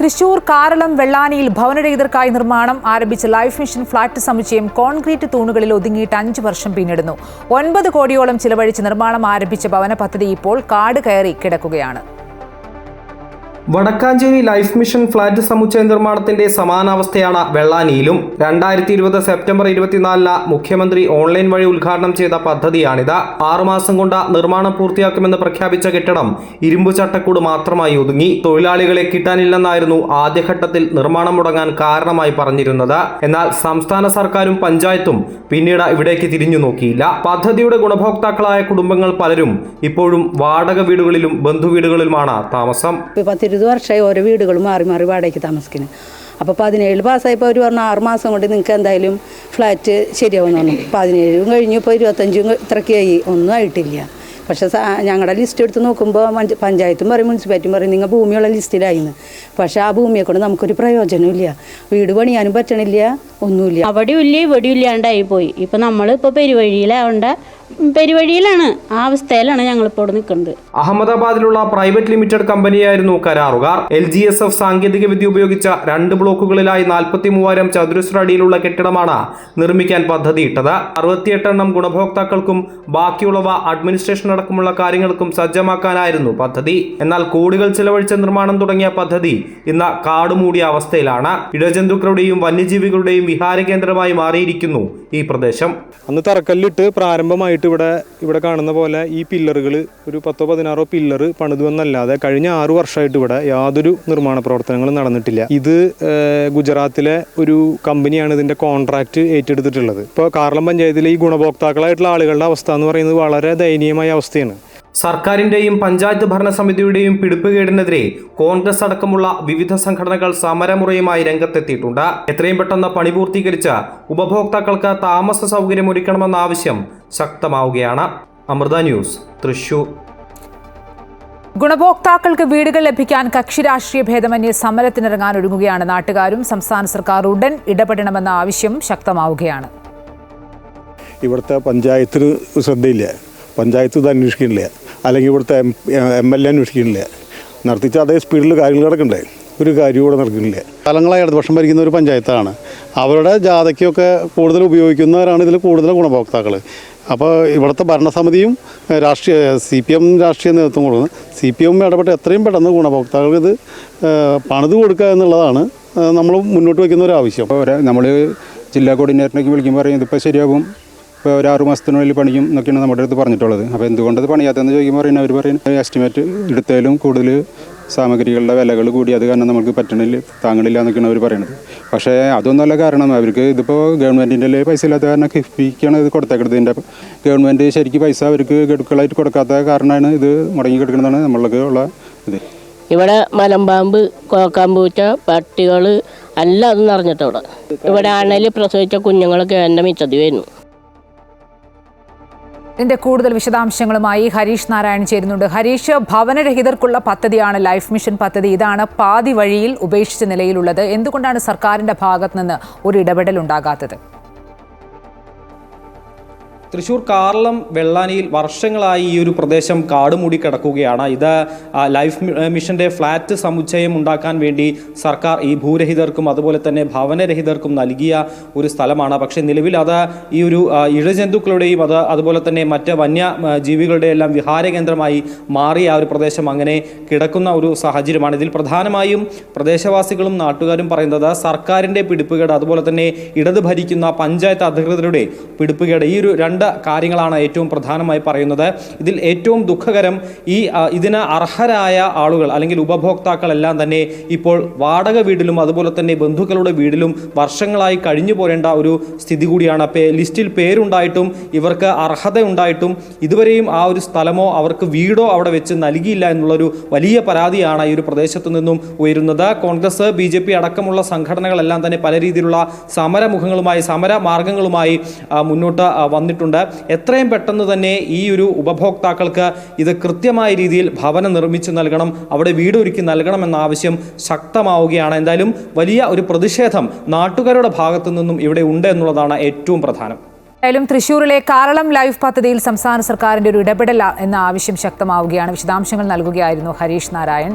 തൃശൂർ കാരളം വെള്ളാനിയിൽ ഭവനരഹിതർക്കായി നിർമ്മാണം ആരംഭിച്ച ലൈഫ് മിഷൻ ഫ്ളാറ്റ് സമുച്ചയം കോൺക്രീറ്റ് തൂണുകളിൽ ഒതുങ്ങിയിട്ട് അഞ്ച് വർഷം പിന്നിടുന്നു. ഒൻപത് കോടിയോളം ചിലവഴിച്ച് നിർമ്മാണം ആരംഭിച്ച ഭവന പദ്ധതി ഇപ്പോൾ കാട് കയറി കിടക്കുകയാണ്. വടക്കാഞ്ചേരി ലൈഫ് മിഷൻ ഫ്ളാറ്റ് സമുച്ചയ നിർമ്മാണത്തിന്റെ സമാനാവസ്ഥയാണ് വെള്ളാനിയിലും. രണ്ടായിരത്തി ഇരുപത് സെപ്റ്റംബർ ഇരുപത്തിനാലിന് മുഖ്യമന്ത്രി ഓൺലൈൻ വഴി ഉദ്ഘാടനം ചെയ്ത പദ്ധതിയാണിത്. ആറുമാസം കൊണ്ട് നിർമ്മാണം പൂർത്തിയാക്കുമെന്ന് പ്രഖ്യാപിച്ച കെട്ടിടം ഇരുമ്പു ചട്ടക്കൂട് മാത്രമായി ഒതുങ്ങി. തൊഴിലാളികളെ കിട്ടാനില്ലെന്നായിരുന്നു ആദ്യഘട്ടത്തിൽ നിർമ്മാണം മുടങ്ങാൻ കാരണമായി പറഞ്ഞിരുന്നത്. എന്നാൽ സംസ്ഥാന സർക്കാരും പഞ്ചായത്തും പിന്നീട് ഇവിടേക്ക് തിരിഞ്ഞു നോക്കിയില്ല. പദ്ധതിയുടെ ഗുണഭോക്താക്കളായ കുടുംബങ്ങൾ പലരും ഇപ്പോഴും വാടക വീടുകളിലും ബന്ധുവീടുകളിലുമാണ് താമസം. പത്തിരുപത് വർഷമായി ഓരോ വീടുകൾ മാറി മാറി വാടകയ്ക്ക് താമസിക്കുന്നത് അപ്പോൾ പതിനേഴ് പാസ്സായപ്പോൾ അവർ പറഞ്ഞു ആറ് മാസം കൊണ്ട് നിങ്ങൾക്ക് എന്തായാലും ഫ്ലാറ്റ് ശരിയാവും പറഞ്ഞു. പതിനേഴും കഴിഞ്ഞു ഇപ്പോൾ ഇരുപത്തഞ്ചും ഇത്രയ്ക്കായി. ഒന്നും ആയിട്ടില്ല. പക്ഷേ ഞങ്ങളുടെ ലിസ്റ്റ് എടുത്ത് നോക്കുമ്പോൾ പഞ്ചായത്തും പറയും മുനിസിപ്പാലിറ്റിയും പറയും നിങ്ങൾ ഭൂമിയുള്ള ലിസ്റ്റിലായിന്ന്. പക്ഷേ ആ ഭൂമിയെ കൊണ്ട് നമുക്കൊരു പ്രയോജനമില്ല വീട് പണിയാനും പറ്റണില്ല ഒന്നുമില്ല. അവിടെയും ഇല്ല ഇവിടെയും ഇല്ലാണ്ടായി പോയി. ഇപ്പം നമ്മൾ ഇപ്പോൾ പെരുവഴിയിലാവേണ്ട പെരുവഴിയിലാണ് ആ അവസ്ഥയിലാണ് ഞങ്ങളിപ്പോൾ ഇവിടെ നിൽക്കുന്നത്. അഹമ്മദാബാദിലുള്ള പ്രൈവറ്റ് ലിമിറ്റഡ് കമ്പനിയായിരുന്നു കരാറുകാർ. എൽ ജി എസ് എഫ് സാങ്കേതിക വിദ്യ ഉപയോഗിച്ച രണ്ട് ബ്ലോക്കുകളിലായി നാൽപ്പത്തി മൂവായിരം ചതുരശ്ര അടിയിലുള്ള കെട്ടിടമാണ് നിർമ്മിക്കാൻ പദ്ധതിയിട്ടത്. അറുപത്തിയെട്ടെണ്ണം ഗുണഭോക്താക്കൾക്കും ബാക്കിയുള്ളവ അഡ്മിനിസ്ട്രേഷൻ അടക്കമുള്ള കാര്യങ്ങൾക്കും സജ്ജമാക്കാനായിരുന്നു പദ്ധതി. എന്നാൽ കോടികൾ ചെലവഴിച്ച നിർമ്മാണം തുടങ്ങിയ പദ്ധതി ഇന്ന് കാടുമൂടിയ അവസ്ഥയിലാണ്. ഇടജന്തുക്കളുടെയും വന്യജീവികളുടെയും വിഹാര കേന്ദ്രമായി മാറിയിരിക്കുന്നു ഈ പ്രദേശം. അന്ന് തറക്കല്ലിട്ട് പ്രാരംഭമായിട്ട് ഇവിടെ ഇവിടെ കാണുന്ന പോലെ ഈ പില്ലറുകൾ ഒരു പത്തോ പതിനാറോ പില്ലർ പണിതു എന്നല്ലാതെ കഴിഞ്ഞ ആറു വർഷമായിട്ട് ഇവിടെ യാതൊരു നിർമ്മാണ പ്രവർത്തനങ്ങളും നടന്നിട്ടില്ല. ഇത് ഗുജറാത്തിലെ ഒരു കമ്പനിയാണ് ഇതിന്റെ കോൺട്രാക്ട് ഏറ്റെടുത്തിട്ടുള്ളത്. ഇപ്പോൾ കാർളം പഞ്ചായത്തിലെ ഈ ഗുണഭോക്താക്കളായിട്ടുള്ള ആളുകളുടെ അവസ്ഥ എന്ന് പറയുന്നത് വളരെ ദയനീയമായ അവസ്ഥയാണ്. സർക്കാരിന്റെയും പഞ്ചായത്ത് ഭരണസമിതിയുടെയും പിടിപ്പുകേടിനെതിരെ കോൺഗ്രസ് അടക്കമുള്ള വിവിധ സംഘടനകൾ സമരമുറയുമായി രംഗത്തെത്തിയിട്ടുണ്ട്. എത്രയും പെട്ടെന്ന് പണി പൂർത്തീകരിച്ച് ഉപഭോക്താക്കൾക്ക് താമസ സൗകര്യം ഒരുക്കണമെന്ന ആവശ്യം ശക്തമാവുകയാണ്. അമൃത ന്യൂസ് തൃശൂർ. ഗുണഭോക്താക്കൾക്ക് വീടുകൾ ലഭിക്കാൻ കക്ഷി രാഷ്ട്രീയ ഭേദമന്യേ സമരത്തിനിറങ്ങാൻ ഒരുങ്ങുകയാണ് നാട്ടുകാരും സംസ്ഥാന സർക്കാർ ഉടൻ ഇടപെടണമെന്ന ആവശ്യം ശക്തമാവുകയാണ്. ഇവിടുത്തെ പഞ്ചായത്തിന് ശ്രദ്ധയില്ല. പഞ്ചായത്ത് ഇത് അന്വേഷിക്കുന്നില്ല. അല്ലെങ്കിൽ ഇവിടുത്തെ എം എം എൽ എ അന്വേഷിക്കുന്നില്ല. നടത്തിച്ച അതേ സ്പീഡിൽ കാര്യങ്ങൾ നടക്കണ്ടേ? ഒരു കാര്യവും ഇവിടെ നടക്കുന്നില്ല. കാലങ്ങളായി ഇടതുപക്ഷം ഭരിക്കുന്ന ഒരു പഞ്ചായത്താണ്. അവരുടെ ജാഥയ്ക്കൊക്കെ കൂടുതൽ ഉപയോഗിക്കുന്നവരാണ് ഇതിൽ കൂടുതൽ ഗുണഭോക്താക്കൾ അപ്പോൾ ഇവിടുത്തെ ഭരണസമിതിയും രാഷ്ട്രീയ സി പി എം രാഷ്ട്രീയ നേതൃത്വം കൊടുക്കുന്നത് സി പി എം ഇടപെട്ട് എത്രയും പെട്ടെന്ന് ഗുണഭോക്താക്കൾക്ക് ഇത് പണിത് കൊടുക്കുക എന്നുള്ളതാണ് നമ്മൾ മുന്നോട്ട് വയ്ക്കുന്ന ഒരു ആവശ്യം. നമ്മൾ ജില്ലാ കോർഡിനേറ്ററിനൊക്കെ വിളിക്കുമ്പോൾ പറയും ഇതിപ്പോൾ ശരിയാകും. ഇപ്പോൾ ഒരു ആറ് മാസത്തിനുള്ളിൽ പണിയും എന്നൊക്കെയാണ് നമ്മുടെ അടുത്ത് പറഞ്ഞിട്ടുള്ളത്. അപ്പോൾ എന്തുകൊണ്ടത് പണിയാത്തതെന്ന് ചോദിക്കുമ്പോൾ പറയുന്നത് അവർ പറയുന്നത് എസ്റ്റിമേറ്റ് എടുത്താലും കൂടുതൽ സാമഗ്രികളുടെ വിലകൾ കൂടി. അത് കാരണം നമുക്ക് പറ്റണില്ല താങ്ങണില്ല എന്നൊക്കെയാണ് അവർ പറയുന്നത് പക്ഷേ അതൊന്നുമല്ല കാരണം. അവർക്ക് ഇതിപ്പോൾ ഗവൺമെന്റിന്റെ പൈസ ഇല്ലാത്ത കാരണം കിഫ്ബിക്കാണ് ഇത് കൊടുത്തേക്കുന്നത് ഇതിന്റെ ഗവൺമെന്റ് ശരിക്കും പൈസ അവർക്ക് ഗഡുക്കളായിട്ട് കൊടുക്കാത്ത കാരണമാണ് ഇത് മുടങ്ങി കിടക്കുന്നതാണ് നമ്മൾക്ക് ഉള്ള ഇത്. ഇവിടെ മലമ്പാമ്പ് കോക്കാമ്പൂച്ച പട്ടികൾ എല്ലാം അത് നിറഞ്ഞിട്ടവിടെ. ഇവിടെ ആണേൽ പ്രസവിച്ച കുഞ്ഞുങ്ങളൊക്കെ എന്റെ മിച്ചതി വരുന്നു. ഇതിന്റെ കൂടുതൽ വിശദാംശങ്ങളുമായി ഹരീഷ് നാരായൺ ചേരുന്നുണ്ട്. ഹരീഷ് ഭവനരഹിതർക്കുള്ള പദ്ധതിയാണ് ലൈഫ് മിഷൻ പദ്ധതി. ഇതാണ് പാതി വഴിയിൽ ഉപേക്ഷിച്ച നിലയിലുള്ളത്. എന്തുകൊണ്ടാണ് സർക്കാരിന്റെ ഭാഗത്ത് നിന്ന് ഒരു ഇടപെടൽ ഉണ്ടാകാത്തത്? തൃശൂർ കാർളം വെള്ളാനിയിൽ വർഷങ്ങളായി ഈ ഒരു പ്രദേശം കാടുമൂടി കിടക്കുകയാണ്. ഇത് ലൈഫ് മിഷന്റെ ഫ്ലാറ്റ് സമുച്ചയം ഉണ്ടാക്കാൻ വേണ്ടി സർക്കാർ ഈ ഭൂരഹിതർക്കും അതുപോലെ തന്നെ ഭവനരഹിതർക്കും നൽകിയ ഒരു സ്ഥലമാണ്. പക്ഷേ നിലവിൽ അത് ഈ ഒരു ഇഴജന്തുക്കളുടെയും അത് അതുപോലെ തന്നെ മറ്റ് വന്യ ജീവികളുടെ എല്ലാം വിഹാര കേന്ദ്രമായി മാറിയ ആ ഒരു പ്രദേശം അങ്ങനെ കിടക്കുന്ന ഒരു സാഹചര്യമാണ്. ഇതിൽ പ്രധാനമായും പ്രദേശവാസികളും നാട്ടുകാരും പറയുന്നത് സർക്കാരിന്റെ പിടിപ്പുകേട് അതുപോലെ തന്നെ ഇടത് ഭരിക്കുന്ന പഞ്ചായത്ത് അധികൃതരുടെ പിടിപ്പുകേട് ഈ ഒരു രണ്ട് കാര്യങ്ങളാണ് ഏറ്റവും പ്രധാനമായി പറയുന്നത്. ഇതിൽ ഏറ്റവും ദുഃഖകരം ഈ ഇതിന് അർഹരായ ആളുകൾ അല്ലെങ്കിൽ ഉപഭോക്താക്കളെല്ലാം തന്നെ ഇപ്പോൾ വാടക വീടിലും അതുപോലെ തന്നെ ബന്ധുക്കളുടെ വീടിലും വർഷങ്ങളായി കഴിഞ്ഞു പോരേണ്ട ഒരു സ്ഥിതി കൂടിയാണ്. പേ ലിസ്റ്റിൽ പേരുണ്ടായിട്ടും ഇവർക്ക് അർഹത ഉണ്ടായിട്ടും ഇതുവരെയും ആ ഒരു സ്ഥലമോ അവർക്ക് വീടോ അവിടെ വെച്ച് നൽകിയില്ല എന്നുള്ളൊരു വലിയ പരാതിയാണ് ഈ ഒരു പ്രദേശത്തു നിന്നും ഉയരുന്നത്. കോൺഗ്രസ് ബി ജെ പി അടക്കമുള്ള സംഘടനകളെല്ലാം തന്നെ പല രീതിയിലുള്ള സമരമുഖങ്ങളുമായി സമര മാർഗങ്ങളുമായി മുന്നോട്ട് ആ, വന്നിട്ടുണ്ട് എത്രയും പെട്ടെന്ന് തന്നെ ഈ ഒരു ഉപഭോക്താക്കൾക്ക് ഇത് കൃത്യമായ രീതിയിൽ ഭവനം നിർമ്മിച്ച് നൽകണം അവിടെ വീട് ഒരുക്കി നൽകണമെന്ന ആവശ്യം ശക്തമാവുകയാണ്. എന്തായാലും വലിയ ഒരു പ്രതിഷേധം നാട്ടുകാരുടെ ഭാഗത്തു നിന്നും ഇവിടെ ഉണ്ട് എന്നുള്ളതാണ് ഏറ്റവും പ്രധാനം. എന്തായാലും തൃശൂരിലെ കാരളം ലൈഫ് പദ്ധതിയിൽ സംസ്ഥാന സർക്കാരിന്റെ ഒരു ഇടപെടൽ എന്ന ആവശ്യം ശക്തമാവുകയാണ്. വിശദാംശങ്ങൾ നൽകുകയായിരുന്നു ഹരീഷ് നാരായൺ.